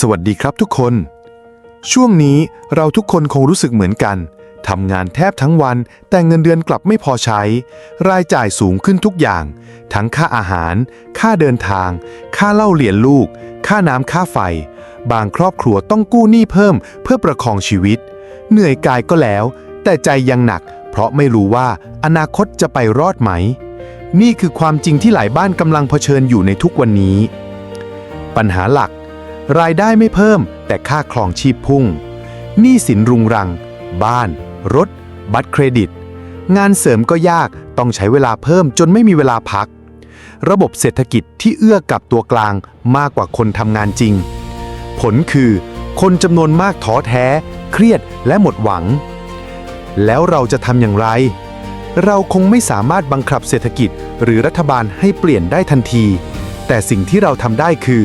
สวัสดีครับทุกคน ช่วงนี้เราทุกคนคงรู้สึกเหมือนกันทำงานแทบทั้งวัน แต่เงินเดือนกลับไม่พอใช้ รายจ่ายสูงขึ้นทุกอย่าง ทั้งค่าอาหาร ค่าเดินทาง ค่าเล่าเรียนลูก ค่าน้ำค่าไฟ บางครอบครัวต้องกู้หนี้เพิ่มเพื่อประคองชีวิต เหนื่อยกายก็แล้ว แต่ใจยังหนัก เพราะไม่รู้ว่าอนาคตจะไปรอดไหม นี่คือความจริงที่หลายบ้านกำลังเผชิญอยู่ในทุกวันนี้ ปัญหาหลัก รายได้ไม่เพิ่ม แต่ค่าครองชีพพุ่งหนี้สินรุงรัง บ้าน รถ บัตรเครดิต งานเสริมก็ยากต้องใช้เวลาเพิ่มจนไม่มีเวลาพัก ระบบเศรษฐกิจที่เอื้อกับตัวกลางมากกว่าคนทำงานจริง ผลคือ คนจำนวนมากท้อแท้ เครียดและหมดหวัง แล้วเราจะทำอย่างไร เราคงไม่สามารถบังคับเศรษฐกิจหรือรัฐบาลให้เปลี่ยนได้ทันที แต่สิ่งที่เราทำได้คือ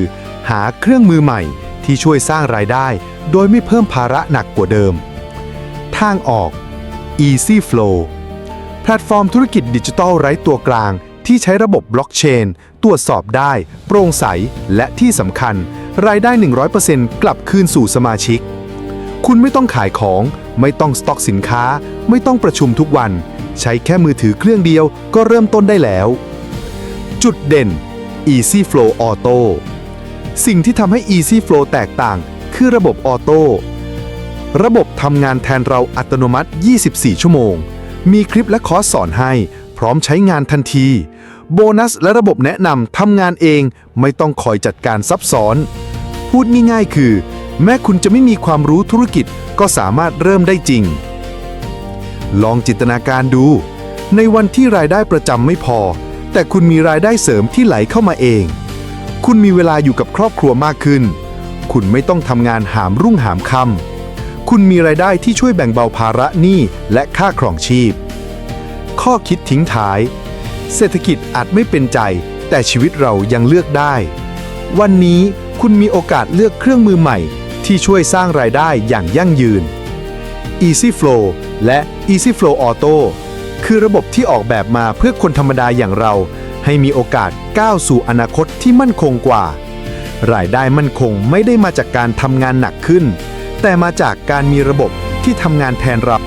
หาเครื่องมือใหม่ที่ช่วยสร้างรายได้ โดยไม่เพิ่มภาระหนักกว่าเดิม ทางออก Easy Flow แพลตฟอร์มธุรกิจดิจิทัลไร้ตัวกลาง ที่ใช้ระบบบล็อกเชน ตรวจสอบได้ โปร่งใส และที่สำคัญ รายได้ 100%กลับคืนสู่สมาชิก คุณไม่ต้องขายของ ไม่ต้องสต็อกสินค้า ไม่ต้องประชุมทุกวัน ใช้แค่มือถือเครื่องเดียวก็เริ่มต้นได้แล้ว จุดเด่น Easy Flow Auto สิ่งที่ทำให้ Easy Flow แตกต่าง คือระบบออโต้ระบบทำงานแทนเราอัตโนมัติ 24 ชั่วโมง มีคลิปและคอร์สสอนให้ พร้อมใช้งานทันที โบนัสและระบบแนะนำทำงานเอง ไม่ต้องคอยจัดการซับซ้อน พูดง่ายๆคือ แม้คุณจะไม่มีความรู้ธุรกิจก็สามารถเริ่มได้จริง ลองจินตนาการดู ในวันที่รายได้ประจำไม่พอ แต่คุณมีรายได้เสริมที่ไหลเข้ามาเอง คุณมีเวลาอยู่กับครอบครัวมากขึ้น คุณไม่ต้องทำงานหามรุ่งหามค่ำคุณมีรายได้ที่ช่วยแบ่งเบาภาระหนี้และค่าครองชีพ ข้อคิดทิ้งท้าย เศรษฐกิจอาจไม่เป็นใจ แต่ชีวิตเรายังเลือกได้ วันนี้คุณมีโอกาสเลือกเครื่องมือใหม่ ที่ช่วยสร้างรายได้อย่างยั่งยืน Easy Flow และ Easy Flow Auto คือระบบที่ออกแบบมาเพื่อคนธรรมดาอย่างเรา ให้มีโอกาสก้าวสู่อนาคตที่มั่นคงกว่า รายได้มั่นคงไม่ได้มาจากการทำงานหนักขึ้น แต่มาจากการมีระบบที่ทำงานแทนเรา